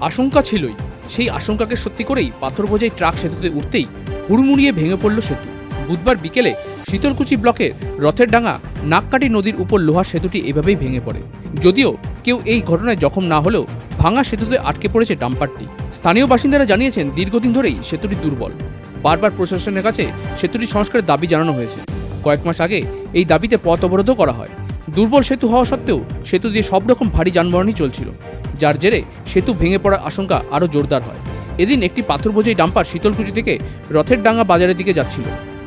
আশঙ্কা ছিলই। সেই আশঙ্কাকে সত্যি করেই পাথর বোঝাই ট্রাক সেতুতে উঠতেই হুড়মুড়িয়ে ভেঙে পড়ল সেতু। বুধবার বিকেলে শীতলকুচি ব্লকের রথের ডাঙ্গা নাককাটি নদীর উপর লোহার সেতুটি এভাবেই ভেঙে পড়ে। যদিও কেউ এই ঘটনায় জখম না হলেও ভাঙা সেতুতে আটকে পড়েছে ডাম্পারটি। স্থানীয় বাসিন্দারা জানিয়েছেন, দীর্ঘদিন ধরেই সেতুটি দুর্বল। বারবার প্রশাসনের কাছে সেতুটি সংস্কারের দাবি জানানো হয়েছে। কয়েক মাস আগে এই দাবিতে পথ অবরোধও করা হয়। দুর্বল সেতু হওয়া সত্ত্বেও সেতু দিয়ে সব রকম ভারী যানবাহনই চলছিল। যার জেরে সেতু ভেঙে পড়ার আশঙ্কা আরও জোরদার হয়। এদিন একটি পাথর বোঝাই ডাম্পার শীতলকুচি থেকে রথের ডাঙ্গা বাজারের দিকে যাচ্ছিল।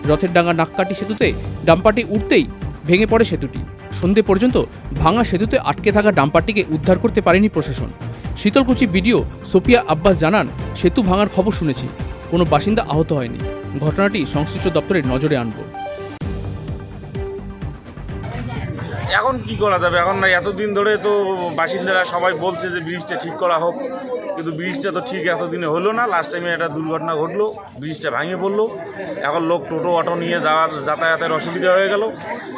রথের ডাঙ্গা নাককাটি সেতুতে ডাম্পারটি উঠতেই ভেঙে পড়ে সেতুটি। সন্ধে পর্যন্ত ভাঙা সেতুতে আটকে থাকা ডাম্পারটিকে উদ্ধার করতে পারেনি প্রশাসন। শীতলকুচি বিডিও সোফিয়া আব্বাস জানান, সেতু ভাঙার খবর শুনেছি। কোনো বাসিন্দা আহত হয়নি। ঘটনাটি সংশ্লিষ্ট দপ্তরের নজরে আনব। এখন কি করা যাবে? এখন না এতদিন ধরে তো বাসিন্দারা সবাই বলছে যে ব্রিজটা ঠিক করা হোক। কিন্তু ব্রিজটা তো ঠিক এতদিনে হলো না। লাস্ট টাইমে একটা দুর্ঘটনা ঘটলো, ব্রিজটা ভেঙে পড়ল। এখন লোক টোটো, অটো নিয়ে যাওয়ার যাতায়াতের অসুবিধা হয়ে গেল।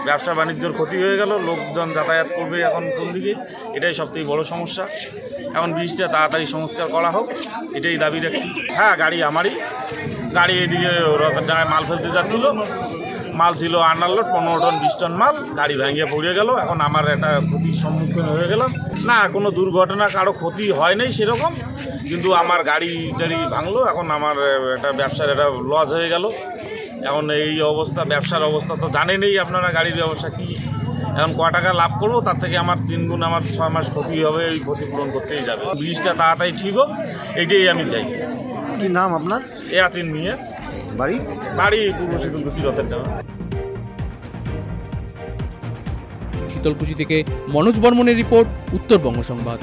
ব্যবসা বাণিজ্যর ক্ষতি হয়ে গেল। লোকজন যাতায়াত করবে এখন কোন দিকে? এটাই সবথেকে বড় সমস্যা। এখন ব্রিজটা তাড়াতাড়ি সংস্কার করা হোক। এটাই দাবি রাখি হ্যাঁ গাড়ি আমারই। গাড়ি এদিকে জায়গায় মাল ফেলতে যাচ্ছিল। মাল ছিল আন্ডার লোড পনেরো টন বিশ টন মাল গাড়ি ভেঙে পড়ে গেল। এখন আমার একটা ক্ষতির সম্মুখীন হয়ে গেলাম। না কোনো দুর্ঘটনা কারও ক্ষতি হয় নাই সেরকম কিন্তু আমার গাড়ি টাড়ি ভাঙলো এখন আমার একটা ব্যবসার একটা লস হয়ে গেল। এখন এই অবস্থা ব্যবসার অবস্থা তো জানেনই আপনারা গাড়ির ব্যবসা কী? এখন ক টাকা লাভ করব তার থেকে আমার তিন গুণ আমার ছয় মাস ক্ষতি হবে এই ক্ষতিপূরণ করতেই যাবে। ব্রিজটা তাড়াতাড়ি ঠিক হোক এটাই আমি চাই। কি নাম আপনার? এ আছেন নিয়ে বাড়ি? বাড়ি পূর্ব শীতলকুচি থেকে মনোজ বর্মনের রিপোর্ট উত্তরবঙ্গ সংবাদ।